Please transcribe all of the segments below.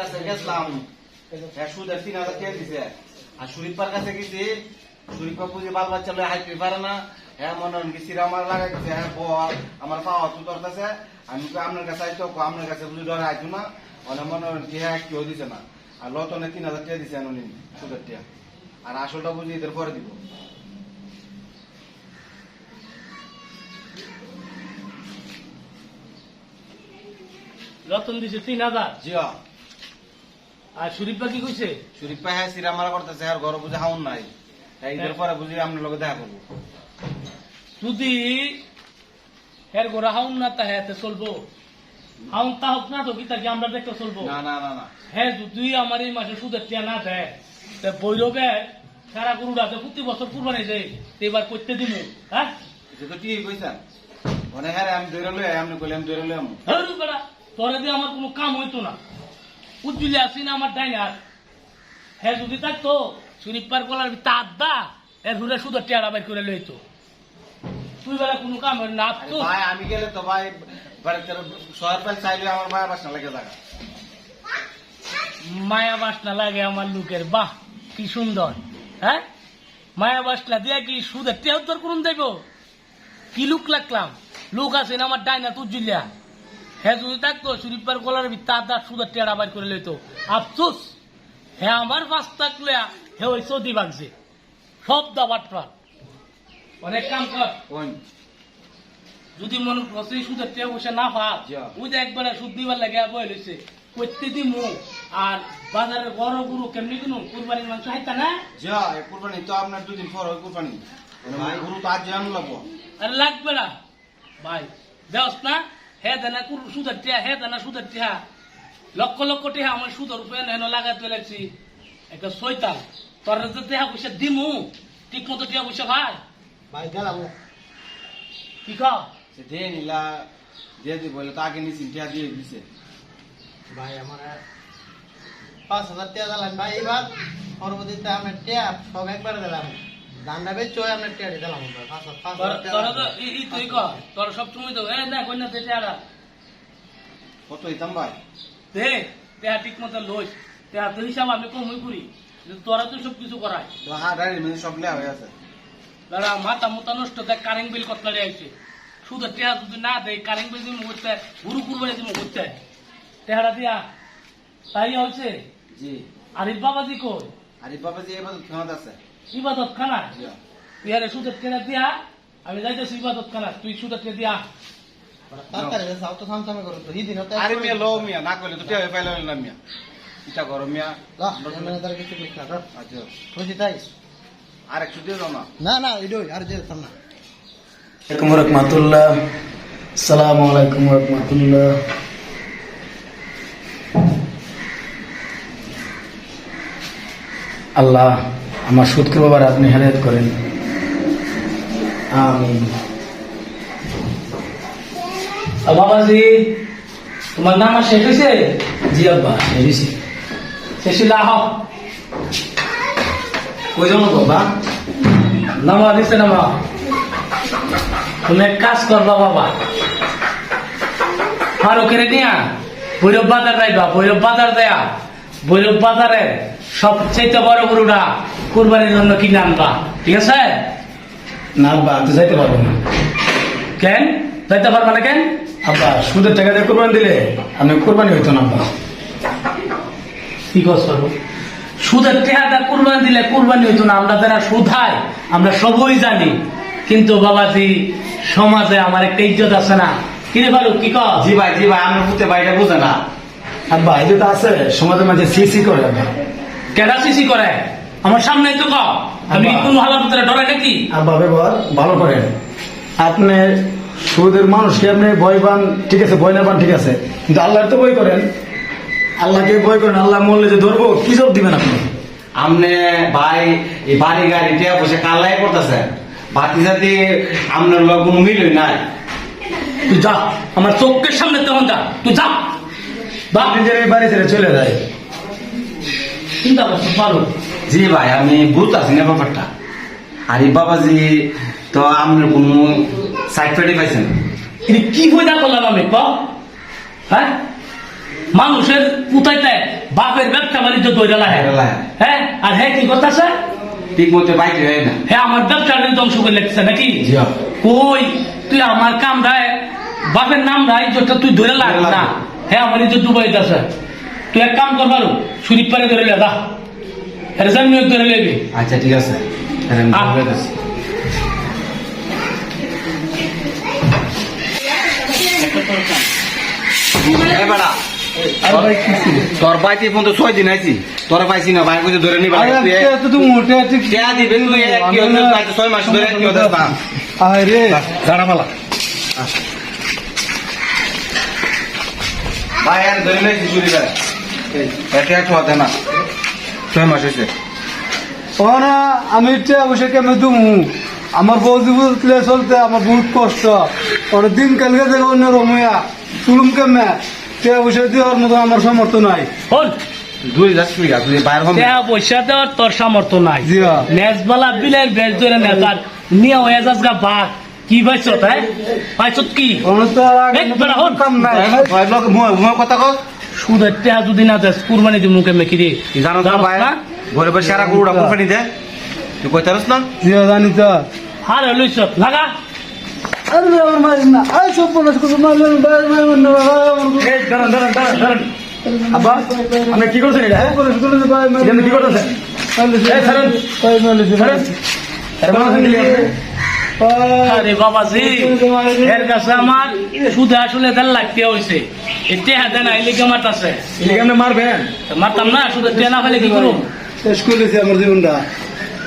কাছে গেছিলাম। সুদের তিন হাজার টাকা দিছে। আর কাছে গেছি বাল পারে না হ্যাঁ মনে হয় গেছি আমার লাগাই দিছে হ্যাঁ বল, আমার আমি কই, আপনার কাছে আইতো আপনার কাছে না? মনে হয় টিয়া কেউ দিছে না। আর তিন হাজার দিছে আর আসলটা বুঝি এদের পরে দিব। রতন দিছে তিন হাজার। আর শরীফা কি কইছে? শরীফা হ্যাঁ সিরা মারা করতেছে আর ঘর বুঝে হাউন নাই। তাই এদের পরে বুঝি আপনার লগে দেখা করব। যদি হের গোড়া হাউন না তা হ্যাঁ চলবো। হাউন তা হোক না তো কি তাকে আমরা দেখতে চলবো? না না না না। হ্যাঁ যদি আমার এই মাসে সুদের টিয়া না দেয় তা বৈরবে সারা গরুড়াতে প্রতি বছর কুরবানি দেয় তো এবার করতে দিব হ্যাঁ? তো ঠিকই কইছেন। মানে হ্যাঁ আমি লই কইলে আমি দৌড়ে লই আমি। ধরু তোরে দিয়ে আমার কোনো কাম হইতো না। উজ্জুলি আসি না আমার ডাইনার হ্যাঁ যদি থাকতো শরীফার গলার তার দা এর সুদের টিয়াটা বের করে লইতো। তুই বেলা কোনো কাম হয় না তো ভাই আমি গেলে তো ভাই শহর পাল চাইলে আমার মায়ের বাসা লাগে জায়গা মায়া বাসনা লাগে আমার লোকের বাহ কি সুন্দর হ্যাঁ? মায়া বাসনা দিয়ে কি সুদের টেউ তোর করুন দেব? কি লুক লাগলাম? লোক আছে না আমার ডাইনা তুই জুলিয়া হ্যাঁ যদি থাকতো শরীফার গলার তার দাঁত সুদের টেড়া বাইর করে লইতো। আফসোস। হ্যাঁ আমার পাঁচ থাকলে হে ওই সৌদি বাগছে। সব দাবার অনেক কাম কর। যদি মনে করছে সুদের টেয়া বসে না ভাব ওই যে একবারে সুদ দিবার লাগে বই লইছে। করতে দিমু আর বাজারের বড় গুরু কেমনি কিনু? কুরবানির মাংস হাইতা না? যা কুরবানি তো আপনার দুদিন পর হয় কুরবানি। ভাই। গুরু তো আজ জান লাগবো আর লাগবে না। ভাই দেওস না। হে দেনা কুর সুদের টিয়া হে দেনা সুদের টিয়া লক্ষ লক্ষ টিয়া আমার সুদের উপরে হেন লাগাতে লাগছি। একটা শৈতান তোর যে টিয়া পয়সা দিমু ঠিক মতো টিয়া পয়সা ভাই। ভাই গেলাম কি কও? সে দিয়ে নিলা দিয়ে দিব বলে তো আগে নিছি টিয়া দিয়ে দিছে। ভাই আমার পাঁচ হাজার টাকা দিলাম ভাই এবার পরবর্তীতে আমি ট্যাপ সব একবার দিলাম। দান্ডা বেচ চয় আমরা দিলাম তোরা তো ই- তুই তোর সব সময় তো এ না কন্যা তে টিয়ারা। কত হইতাম ভাই? দে তেহা ঠিক মতো লইস। তেহা তো হিসাব আমি কমই করি। তোরা তো সব কিছু করাই। হ্যাঁ ডাইরি মানে সব লেয়া হয়ে আছে। দাদা মাথা মোতা নষ্ট দেখ কারেন্ট বিল কত লাগে আইছে। শুধু টেহা যদি না দেয় কারেন্ট বিল দিমু করতে গুরু কুরবানি দিমু করতে। টেহারা দিয়া তাই হয়েছে জি। আরিফ বাবাজি কই? আরে বাবা যে এবার খেমাত আছে। ইবাদত খানা ইহারে সুদের টেনা দিয়া আমি যাইতেছি ইবাদত খানা তুই সুদের টেনে দিয়া আরে মিয়া লো মিয়া না করলে তো টিয়া পাইলে না মিয়া ইটা করো মিয়া যা। আচ্ছা তাই? আর একটু দাও না না না এটাই আর যেতাম না আলাইকুম রহমতুল্লাহ সালাম আলাইকুম রহমতুল্লাহ আল্লাহ আমার সুদকে বাবার আপনি হেদায়ত করেন। আমি বাবাজি, তোমার নাম আর শেষ হয়েছে জি আব্বা এসেছি শেষ হইলে আহ। কই যাব বাবা নামা দিছে, নামা। তুমি এক কাজ করবা, বাবা। ফারুকের নিয়া, ভৈরব বাজার যাইবা, ভৈরব বাজার দেয়া ভৈরব বাজারে সবচেয়ে বড় গরুটা কুরবানির জন্য কিনে আনবা ঠিক আছে? না আব্বা তো যাইতে পারব না। কেন? যাইতে পারবা না কেন? আব্বা সুদের টাকা দিয়ে কোরবানি দিলে আমি কোরবানি হইতো না আব্বা। কি করছ সুদের টেহাটা কুরবানি দিলে কুরবানি হইতো না। আমরা যারা সুধাই আমরা সবই জানি। কিন্তু বাবাজি সমাজে আমার একটা ইজ্জত আছে না। কিরে ফারুক কি কর? জি ভাই জি ভাই আমরা বুঝতে ভাই এটা বুঝে না। আব্বা এই যে তো আছে সমাজের মাঝে সিসি করে। আব্বা কেডা সিসি করে? আমার সামনে তো ক আমি কোন হালাত ভিতরে ডরে নাকি? আব্বা ব্যবহার ভালো করেন। আপনি সুদের মানুষকে আপনি পান? ঠিক আছে না পান ঠিক আছে। কিন্তু আল্লাহর তো ভয় করেন। আল্লাহকে ভয় করেন আল্লাহ মরলে যে ধরবো কি জব দিবেন আপনি? আমনে ভাই এই বাড়ি গাড়ি টিয়া বসে কালাই করতেছে। বাতি সাথে আপনার লোক কোনো মিলই নাই। তুই যা আমার চোখের সামনে তখন যা তুই যা। বা নিজের এই বাড়ি ছেড়ে চলে যায়। চিন্তা করছ ফারুক জি ভাই আমি বুঝতে আছি না ব্যাপারটা। আরে বাবাজি তো আপনার কোনো সাইড ফেটে পাইছেন এটা কি ফয়দা করলাম আমি ক হ্যাঁ? মানুষের পুতাইতে বাপের ব্যবসা বাণিজ্য দৈরা লাগে দৈরা হ্যাঁ। আর হ্যাঁ কি করতেছে? ঠিক মতো বাইক হয় না। হ্যাঁ আমার ব্যবসা ধ্বংস করে লাগছে নাকি? হ্যাঁ। কই? তুই আমার কাম রায় বাপের নাম রায় ইজ্জতটা তুই ধরে ধরে লাগ। না। হ্যাঁ আমার ইজ্জত ডুবাই যাচ্ছে। তুই এক কাম কর পারো শরীর পারে ধরে লে যা। রেজাল্ট নিয়োগ ধরে লেবি। আচ্ছা ঠিক আছে। তোর বাইতে ফোন তো ছয় দিন আইছি। তোর পাইছি না ভাই কইছে ধরে নিবা। দিবে ছয় মাস ধরে কি হচ্ছে না আরে দাঁড়া পালা ভাই আর ধরে নাইছি চুরি করে এটা একটু হতে না। ছয় মাস হয়েছে। ওনা আমি টিয়া বসে কেমন দুমু? আমার বউ চলতে আমার বহুত কষ্ট। ওর দিন কালকে থেকে অন্য রময়া চুলুম কেমনে? টিয়া বসে দেওয়ার মতো আমার সামর্থ্য নাই। হল। দুই তুই বাইরে হম টাকা পয়সা দেওয়ার তোর সামর্থ্য নাই। নেজবালা বিলের বেশ ধরে নেতার নিয়ে হয়ে যাস গা বাঘ। কি পাইছ তাই? পাইছ কি? আর মুখ কথা কর সুদের টাকা যদি না দেস কুরবানি দি মুখে মেকি রে জানো তো ভাই? না? ঘরে বসে সারা গরুটা কোম্পানি দে তুই কই তারস না? জি হ্যাঁ, জানি তো। আর লইছ লাগা। আরে আমার মারিস না। আই সব বলাস করে মারলেন বাইরে মারবেন না এই, দাঁড়ান দাঁড়ান দাঁড়ান দাঁড়ান। আব্বা আপনি কি করছেন এটা হ্যাঁ? এটা আপনি কি করতেছেন এই। ছাড়েন। এটা বাংলা থেকে লিখে আসবে। আরে বাবাজি এর কাছে আমার সুদে আসলে তার লাগতে হয়েছে এতে হাতে না এলে কেমাত আছে। এদিকে আপনি মারবেন? মারতাম না শুধু ফেলে কি করুম? শেষ করেছি আমার জীবনটা।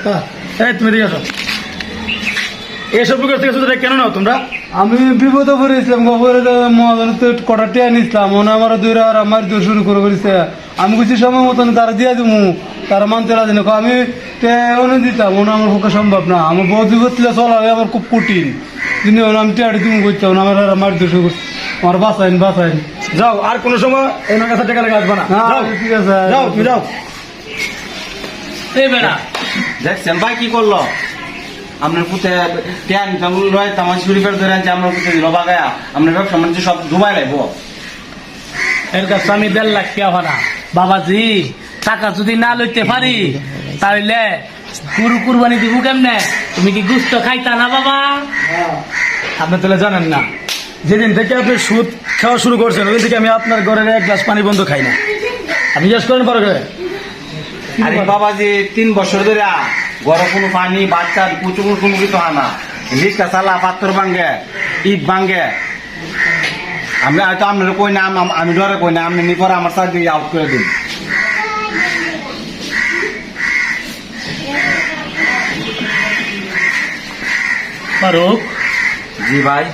হ্যাঁ। তুমি দিকে আসো। এসব থেকে শুধু কেন নাও তোমরা? আমি বিপদে পড়েছিলাম খবরে মহাজন তো কটা টিয়া নিছিলাম। মনে আমার দুইরা আর আমার দূর শুরু করে করেছে আমি কিছু সময় মতন তারা দিয়ে দিমু। তারা মানতে রাজি না। আমি টিয়া দিতাম মনে আমার পক্ষে সম্ভব না। আমার বউ বিপদ চলা হয় আমার খুব কঠিন। কিন্তু আমি টিয়াটি তুমি করতাম না আমার আর আমার দোষ করছে। আমার বাসাইন বাসাইন যাও আর কোনো সময় ওনার কাছে টাকা লেগে আসবে না। ঠিক আছে। যাও তুমি যাও। এই বেড়া। দেখছেন ভাই কি করল? আপনার পুতে টিয়ান জামুল রয় তামার শরীফের ধরে আনছে আপনার পুতে দিল বাগায়া। আপনার ব্যবসা বাণিজ্য সব ডুবাই লাগবো এর কাছে আমি দেড় লাখ টাকা ভাড়া। বাবাজি টাকা যদি না লইতে পারি তাহলে কুরু কুরবানি দিব কেমনে? তুমি কি গুস্ত খাইতা না বাবা? আপনি তাহলে জানেন না যেদিন থেকে আপনি সুদ খাওয়া শুরু করছেন ওই থেকে আমি আপনার ঘরের এক গ্লাস পানি বন্ধ খাই না। আপনি জিজ্ঞেস করেন পরে করে আরে বাবাজি তিন বছর ধরে কোনো পানি বাচ্চা কুচু কোনো কিছু হয় না লিস্টা চালা পাথর ভাঙ্গে ইট ভাঙ্গে। আমি হয়তো আপনার কই না আমি ডরে কই না আপনি নিপরে আমার চাকরি আউট করে দিন। ফারুক? জি ভাই।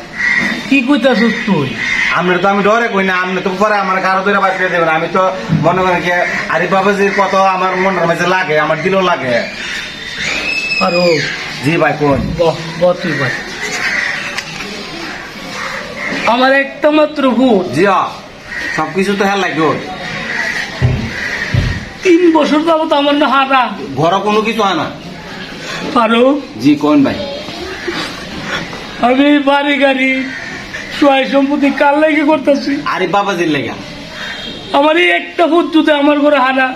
কি কইতাছিস তুই? আপনার তো আমি ডরে কই না আপনি তো পরে আমার কারও ধরে করে দেবেন। আমি তো মনে করেন কি আরে বাবাজির কত আমার মনের মাঝে লাগে আমার দিলও লাগে। ফারুক জি ভাই কোন? ভাই। আমার একটা মাত্র ভূত জি সবকিছু তো হ্যাঁ লাগবে তিন বছর যাব তো আমার না হারা। ঘরে কোনো কিছু হয় না। ফারুক জি কোন ভাই? আমি বাড়ি গাড়ি সহায় সম্পত্তি কার লাগে করতেছি? আরে বাবাজির লেগা। আমার এই একটা ভূত যদি আমার ঘরে হারা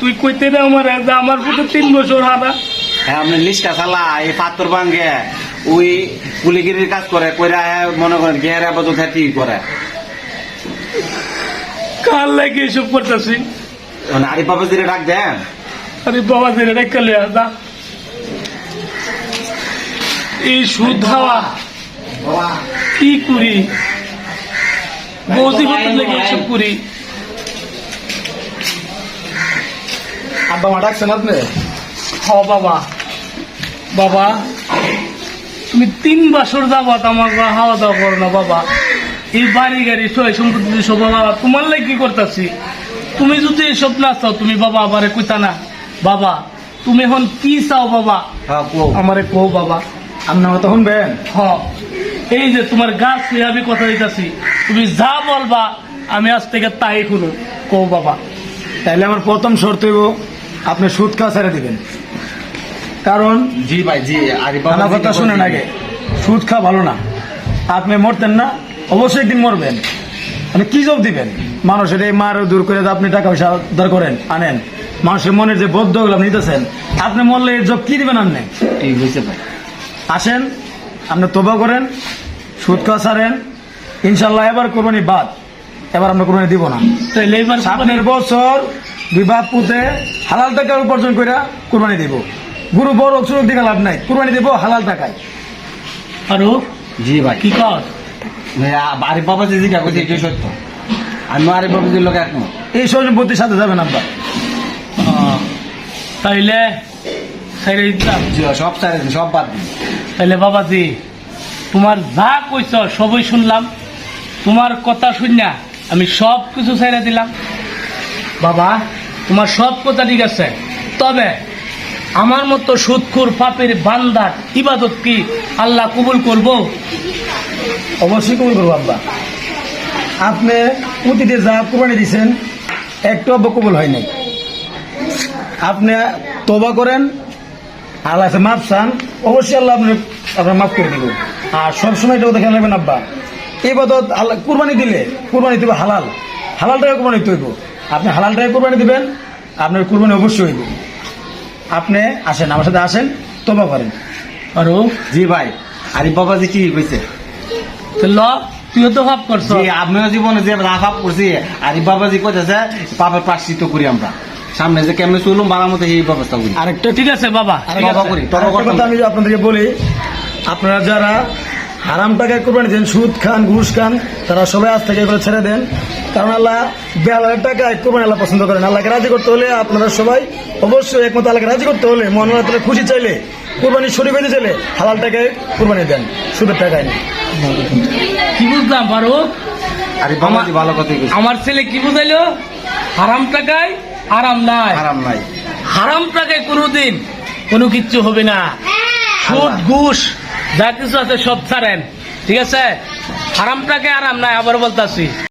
তুই কইতে না আমার আমার ভূতে তিন বছর হারা। আপনি লিস্কা চালা এই পাথর ভাঙ্গে ওই কুলিগিরির কাজ করে কইরা হ্যাঁ মনে করেন গের আপাতত হ্যাঁ করে। কার লাগে এসব করতেছি? মানে আরে বাবাজিরে ডাক দেন। আরে বাবা দিলে রেখে লিয়া যা। এই সুদ হাওয়া কি করি? বৌদি করতে লেগে এসব করি। আব্বা মা ডাকছেন আপনি? হ বাবা। বাবা তুমি তিন বছর যাবত আমার হাওয়া দাওয়া করো না বাবা। এই বাড়ি গাড়ি সয় সম্পত্তি সব বাবা তোমার লাগে কি করতেছি? তুমি যদি এসব না চাও তুমি বাবা আবারে কইতা না। বাবা তুমি এখন কি চাও বাবা? হ্যাঁ কো আমারে কো বাবা। আপনি আমার তখন বেন হ এই যে তোমার গাছ আমি কথা দিতেছি তুমি যা বলবা আমি আজ থেকে তাই শুনো কো বাবা। তাইলে আমার প্রথম শর্ত হইব আপনি সুদ ছেড়ে দিবেন। কারণ জি ভাই জি আমার কথা শুনেন আগে। সুদ খাওয়া ভালো না। আপনি মরতেন না অবশ্যই একদিন মরবেন। আপনি কি জব দিবেন? মানুষের এই মারও দূর করে আপনি টাকা পয়সা উদ্ধার করেন আনেন। মানুষের মনের যে বদ্ধগুলো আপনি নিতেছেন আপনি মরলে এর জব কি দিবেন আপনি? ঠিক হয়েছে ভাই। আসেন আপনি তোবা করেন সুদ খাওয়া ছাড়েন। ইনশাল্লাহ এবার কোরবানি বাদ এবার আমরা কোরবানি দিব না। সামনের বছর বাপ পুঁতে হালাল টাকা উপার্জন করে কোরবানি দিব। গুরু বড় সুযোগ দিকে লাভ নাই। কোরবানি দিব হালাল টাকায়। আরও জি ভাই। কি কর? আরিফ বাবা যে জিজ্ঞাসা করছে এটাই সত্য। আমি আরিফ বাবাজির লোক একমত। এই সম্পত্তির সাথে যাবেন আহ, তাইলে ছেড়ে দিতাম সব সারে দিন সব বাদ দিন। তাইলে বাবাজি তোমার যা কইছ সবই শুনলাম। তোমার কথা শুননা আমি সব কিছু ছেড়ে দিলাম। বাবা তোমার সব কথা ঠিক আছে। তবে আমার মতো সুৎখুর পাপের বান্দার ইবাদত কি আল্লাহ কবুল করব? অবশ্যই কবুল করব, আব্বা। আপনি অতীতে যা কোরবানি দিয়েছেন একটু আব্বা কবুল হয় নাই। আপনি তবা করেন, আল্লাহ মাপ চান, অবশ্যই আল্লাহ আপনি আপনার মাফ করে দিব। আর সবসময় এটাও দেখে নেবেন, আব্বা। এবাদত আল্লাহ কুরবানি দিলে কুরবানি দিব হালাল। হালালটাকে কুরবানি তৈব আপনি হালালটাকে কুরবানি দিবেন, আপনার কুরবানি অবশ্যই হইব। আপনি আসেন আমার সাথে আসেন তোবা করেন। আরও জি ভাই আরে বাবা জি কি কইছে? তো ল তুইও তো ভাব করছ। জি আপনার জীবনে যে রাফাপ করছি আরিফ বাবাজি কইতেছে পাপের প্রাশ্চিত করি আমরা। সামনে যে কেমনে চলুম বাড়ার মতো এই ব্যবস্থা করি। আরেকটা ঠিক আছে বাবা। করি আমি আপনাদেরকে বলি আপনারা যারা হারাম টাকায় কোরবানি দেন সুদ খান ঘুষ খান তারা সবাই আজ থেকে এগুলো ছেড়ে দেন। কারণ আল্লাহ বেহালের টাকায় কোরবানি আল্লাহ পছন্দ করেন। আল্লাহকে রাজি করতে হলে আপনারা সবাই অবশ্যই একমত আল্লাহকে রাজি করতে হলে মন আপনারা খুশি চাইলে কোরবানি শরীর হইতে চাইলে হালাল টাকায় কোরবানি দেন সুদের টাকায় কি বুঝলাম ফারুক আরে ভালো কথা আমার ছেলে কি বুঝাইলো? হারাম টাকায় আরাম নাই। আরাম নাই। হারাম টাকায় কোনোদিন কোনো কিচ্ছু হবে না। সুদ ঘুষ যা কিছু আছে সব ছাড়েন। ঠিক আছে? হারামটাকে আরাম নাই আবার বলতাছি।